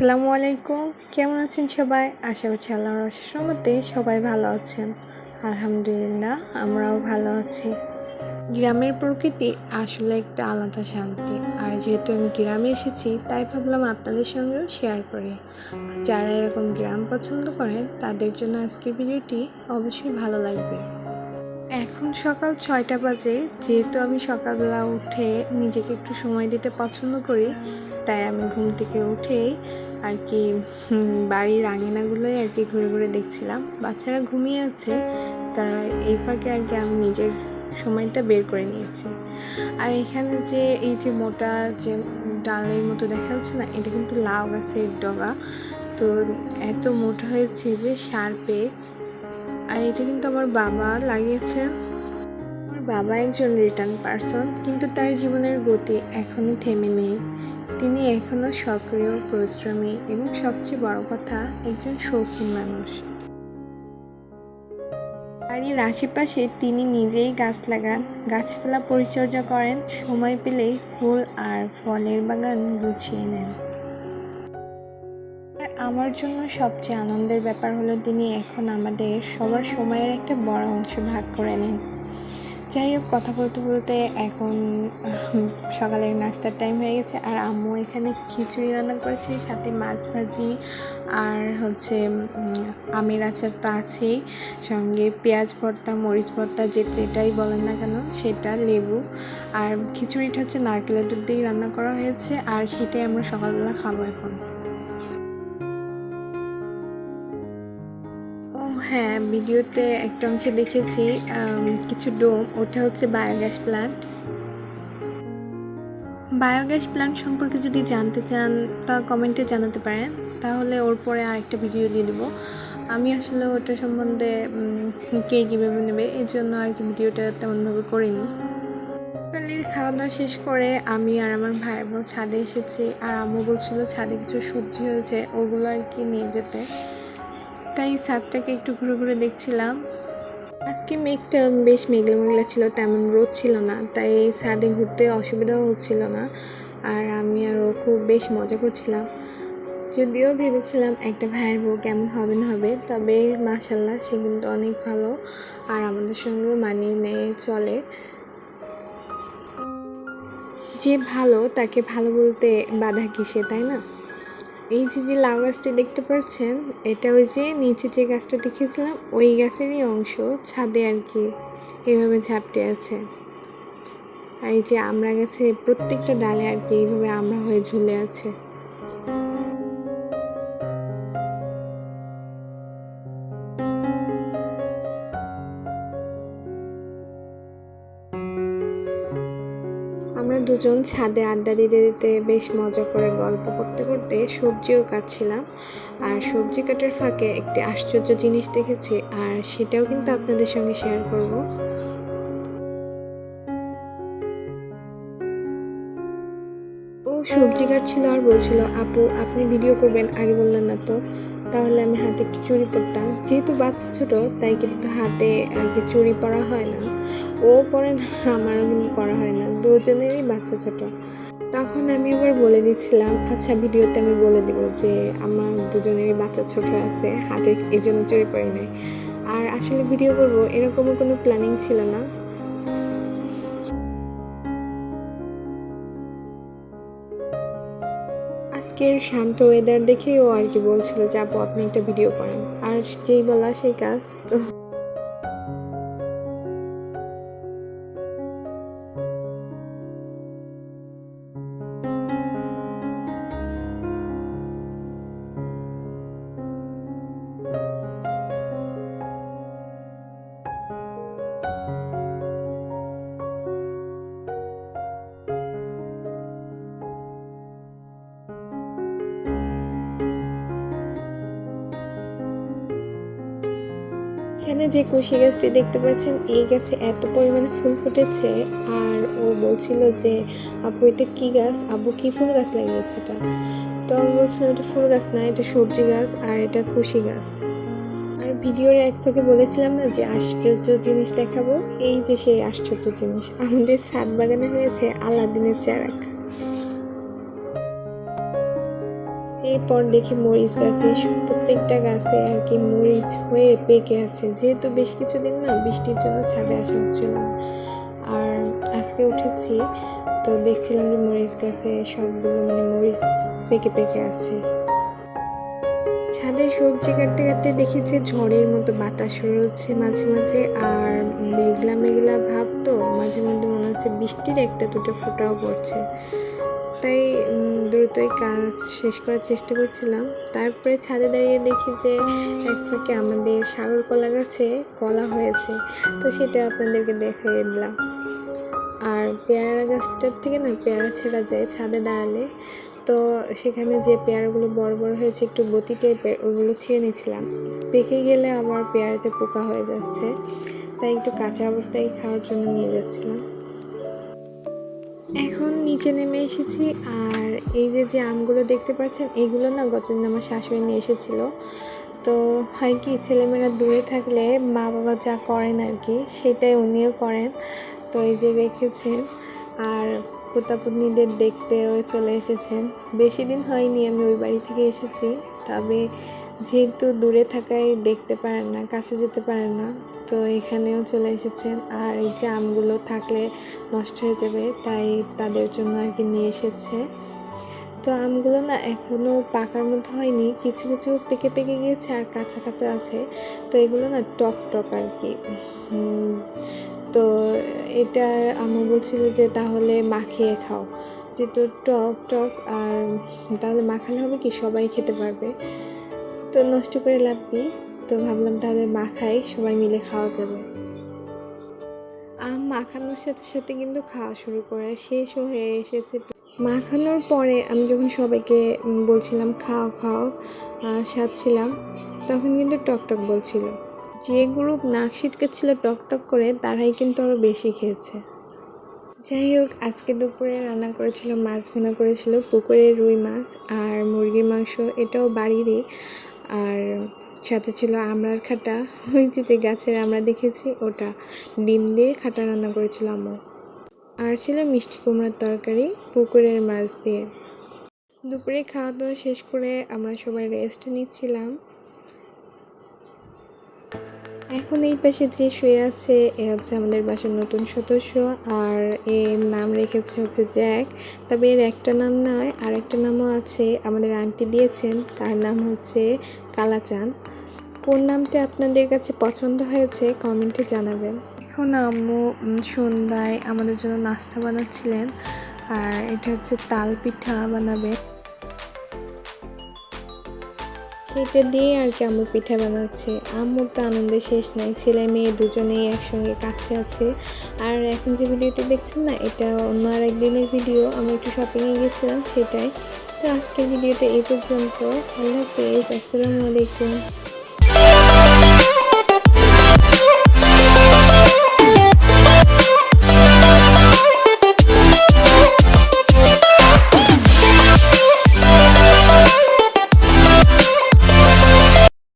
আসসালামু আলাইকুম। কেমন আছেন সবাই? আশা করছি আল্লাহর আশিস রহমতে সবাই ভালো আছেন। আলহামদুলিল্লাহ, আমরাও ভালো আছি। গ্রামের প্রকৃতি আসলে একটা আলাদা শান্তি। আর যেহেতু আমি গ্রামে এসেছি, তাই ভাবলাম আপনাদের সঙ্গেও শেয়ার করি। যারা এরকম গ্রাম পছন্দ করেন, তাদের জন্য আজকের ভিডিওটি অবশ্যই ভালো লাগবে। এখন সকাল ছয়টা বাজে। যেহেতু আমি সকালবেলা উঠে নিজেকে একটু সময় দিতে পছন্দ করি, তাই আমি ঘুম থেকে উঠেই আর কি বাড়ির আঙিনাগুলোই আর কি ঘুরে ঘুরে দেখছিলাম। বাচ্চারা ঘুমিয়ে আছে, তা এই ফাঁকে আর কি আমি নিজের সময়টা বের করে নিয়েছি। আর এখানে যে, এই যে মোটা যে ডালের মতো দেখা যাচ্ছে না, এটা কিন্তু লাউ গাছের ডগা। তো এত মোটা হয়েছে যে সার পেয়ে আর এটা কিন্তু আমার বাবা লাগিয়েছে। আমার বাবা একজন রিটার্ন পারসন কিন্তু তার জীবনের গতি এখনই থেমে নেই। তিনি এখনও সক্রিয়, পরিশ্রমী এবং সবচেয়ে বড় কথা, একজন শৌখিন মানুষ। বাড়ির আশেপাশে তিনি নিজেই গাছ লাগান, গাছপালা পরিচর্যা করেন, সময় পেলেই ফুল আর ফলের বাগান গুছিয়ে নেন। আর আমার জন্য সবচেয়ে আনন্দের ব্যাপার হলো তিনি এখন আমাদের সবার সময়ের একটা বড় অংশ ভাগ করে নেন। যাই হোক, কথা বলতে বলতে এখন সকালের নাস্তার টাইম হয়ে গেছে। আর আম্মু এখানে খিচুড়ি রান্না করেছে, সাথে মাছ ভাজি আর হচ্ছে আমের আচার তো আছেই। সঙ্গে পেঁয়াজ ভর্তা, মরিচ ভর্তা, যে যেটাই বলেন না কেন, সেটা লেবু। আর খিচুড়িটা হচ্ছে নারকেলের দুধ দিয়েই রান্না করা হয়েছে। আর সেটাই আমরা সকালবেলা খাব এখন। হ্যাঁ ভিডিওতে একটা অংশে দেখেছি কিছু ডোম, ওটা হচ্ছে বায়োগ্যাস প্ল্যান্ট বায়োগ্যাস প্ল্যান্ট সম্পর্কে যদি জানতে চান তা কমেন্টে জানাতে পারেন, তাহলে ওর পরে আরেকটা ভিডিও দিয়ে দেবো আমি আসলে ওটা সম্বন্ধে কে কীভাবে নেবে, এই জন্য আর কি ভিডিওটা তেমনভাবে করিনি। সকালের খাওয়া দাওয়া শেষ করে আমি আর আমার ভাই বোন ছাদে এসেছি, আর আম্মু বলছিল ছাদে কিছু সবজি হয়েছে, ওগুলো আর কি নিয়ে যেতে। তাই ছাদটাকে একটু ঘুরে ঘুরে দেখছিলাম। আজকে মেঘটা বেশ মেঘলা মেঘলা ছিল, তেমন রোদ ছিল না, তাই ছাদে ঘুরতে অসুবিধাও হচ্ছিল না। আর আমি আরও খুব বেশ মজা করছিলাম। যদিও ভেবেছিলাম একটা ভাইয়ের বউ কেমন হবে না হবে, তবে মাসাল্লাহ সে কিন্তু অনেক ভালো আর আমাদের সঙ্গেও মানিয়ে নেয়, চলে। যে ভালো, তাকে ভালো বলতে বাধা কিসে তাই না? এই যে যে লাউ গাছটি দেখতে পাচ্ছেন, এটা ওই যে নিচে যে গাছটা দেখেছিলাম ওই গাছেরই অংশ ছাদে আর কি এইভাবে ঝাপটে আছে। আর এই যে আমরা গাছে প্রত্যেকটা ডালে আর কি এইভাবে আমরা হয়ে ঝুলে আছে। দুজন ছাদে আড্ডা দিতে দিতে বেশ মজা করে গল্প করতে করতে সবজিও কাটছিলাম। আর সবজি কাটার ফাঁকে একটি আশ্চর্য জিনিস দেখেছি, আর সেটাও কিন্তু আপনাদের সঙ্গে শেয়ার করব। ও সবজি কাটছিল আর বলছিল, আপু, আপনি ভিডিও করবেন, আগে বললেন না তো। তাহলে আমি হাতে একটু চুরি পরতাম যেহেতু বাচ্চা ছোট, তাই কিন্তু হাতে আর কি চুরি পরা হয় না। ও পরে না আমারও পরা হয় না, দুজনেরই বাচ্চা ছোট। তখন আমি আবার বলে দিচ্ছিলাম আচ্ছা ভিডিওতে আমি বলে দিব যে আমার দুজনেরই বাচ্চা ছোট আছে, হাতে এই জন্য চুরি পরে নাই আর আসলে ভিডিও করব এরকমও কোনো প্ল্যানিং ছিল না। আজকের শান্ত ওয়েদার দেখেই ও আর কি বলছিল যে, আপু, আপনি একটা ভিডিও করেন। আর যেই বলা, সেই কাজ তো এখানে যে কুশি গাছটি দেখতে পাচ্ছেন, এই গাছে এত পরিমাণে ফুল ফুটেছে আর ও বলছিল যে, আপু, এটা কি গাছ? আপু, কি ফুল গাছ লাগিয়েছে এটা? তো আমি বলছিলাম এটা ফুল গাছ না, এটা সবজি গাছ আর এটা কুশি গাছ। আর ভিডিওর এক ফাঁকে বলেছিলাম না যে, আশ্চর্য জিনিস দেখাবো? এই যে সেই আশ্চর্য জিনিস, আমাদের ছাদ বাগানে হয়েছে আলাদিনের চারাক এরপর দেখি মরিচ গাছে প্রত্যেকটা গাছে আর কি মরিচ হয়ে পেকে আছে। যেহেতু বেশ কিছুদিন না বৃষ্টির জন্য ছাদে আসা হচ্ছিল না। আর আজকে উঠেছি তো দেখছিলাম যে মরিচ গাছে সবগুলো মানে মরিচ পেকে পেকে আছে। ছাদে সবজি কাটতে কাটতে দেখি যে ঝড়ের মতো বাতাস রয়েছে মাঝে মাঝে আর মেঘলা মেঘলা ভাব তো মাঝে মধ্যে মনে হচ্ছে বৃষ্টির একটা দুটো ফোঁটাও পড়ছে। তাই দ্রুতই কাজ শেষ করার চেষ্টা করছিলাম। তারপরে ছাদে দাঁড়িয়ে দেখি যে এক ফাঁকে আমাদের সাগর কলা গাছে কলা হয়েছে। তো সেটা আপনাদেরকে দেখিয়ে দিলাম। আর পেয়ারা গাছটার থেকে না পেয়ারা ছেঁড়া যায় ছাদে দাঁড়ালে। তো সেখানে যে পেয়ারাগুলো বড় বড় হয়েছে একটু বতি টাইপের, ওগুলো ছিঁড়ে নিয়েছিলাম। পেকে গেলে আবার পেয়ারাতে পোকা হয়ে যাচ্ছে। তাই একটু কাঁচা অবস্থায় খাওয়ার জন্য নিয়ে যাচ্ছিলাম। এখন নিচে নেমে এসেছি আর এই যে যে আমগুলো দেখতে পাচ্ছেন, এগুলো না গতদিন আমার শাশুড়ি নিয়ে এসেছিল। তো হয় কি, ছেলেমেয়েরা দূরে থাকলে মা বাবা যা করেন আর কি, সেটাই উনিও করেন। তো এই যে রেখেছেন আর পোতাপুতনিদের দেখতেও চলে এসেছেন। বেশি দিন হয়নি আমি ওই বাড়ি থেকে এসেছি, তবে যেহেতু দূরে থাকায় দেখতে পারেন না, কাছে যেতে পারেন না, তো এখানেও চলে এসেছেন। আর এই যে আমগুলো থাকলে নষ্ট হয়ে যাবে, তাই তাদের জন্য আর কি নিয়ে এসেছে। তো আমগুলো না এখনও পাকার মতো হয়নি, কিছু কিছু পেকে পেকে গিয়েছে আর কাঁচা কাঁচা আছে। তো এগুলো না টক টক আর কি। তো এটা আমার বলছিল যে তাহলে মাখিয়ে খাও। যেহেতু টক টক আর তাহলে মাখালে হবে কি? সবাই খেতে পারবে। তো নষ্ট করে লাভ নেই। তো ভাবলাম তাহলে মাখাই সবাই মিলে খাওয়া যাবে। আম মাখানোর সাথে সাথে কিন্তু খাওয়া শুরু করে, শেষও হয়ে এসেছে। মাখানোর পরে আমি যখন সবাইকে বলছিলাম, খাও খাও সাজছিলাম, তখন কিন্তু টকটক বলছিল। যে গ্রুপ নাক ছিটকেছিল টকটক করে, তারাই কিন্তু আরও বেশি খেয়েছে। যাই হোক, আজকে দুপুরে রান্না করেছিল, মাছ ভুনা করেছিল, পুকুরে রুই মাছ আর মুরগির মাংস, এটাও বাড়িরই। আর সাথে ছিল আমড়ার খাটা। ওই যে গাছের আমরা দেখেছি, ওটা ডিম দিয়ে খাটা রান্না করেছিল আম্মু। আর ছিল মিষ্টি কুমড়ার তরকারি, পুকুরের মাছ দিয়ে। দুপুরে খাওয়া দাওয়া শেষ করে আমরা সবাই রেস্ট নিচ্ছিলাম। এখন এই পাশে যে শুয়ে আছে, এ হচ্ছে আমাদের বাসার নতুন সদস্য আর এর নাম রেখেছে হচ্ছে জ্যাক। তবে এর একটা নাম নয়, আর একটা নামও আছে, আমাদের আন্টি দিয়েছেন, তার নাম হচ্ছে কালাচাঁদ। কোন নামটি আপনাদের কাছে পছন্দ হয়েছে, কমেন্টে জানাবেন। এখন আম্মু সন্ধ্যায় আমাদের জন্য নাস্তা বানাচ্ছিলেন, আর এটা হচ্ছে তাল পিঠা বানাবে। সেটা দিয়ে আর কি আম্মু পিঠা বানাচ্ছে। আম্মুর তো আনন্দে শেষ নাই, ছেলে মেয়ে দুজনেই একসঙ্গে কাছে আছে। আর এখন যে ভিডিওটি দেখছেন না, এটা অন্য আর একদিনের ভিডিও, আমি একটু শপিংয়ে গেছিলাম সেটাই। তো আজকের ভিডিওটা এই পর্যন্ত। আল্লাহ হাফেজ, আসসালামু আলাইকুম।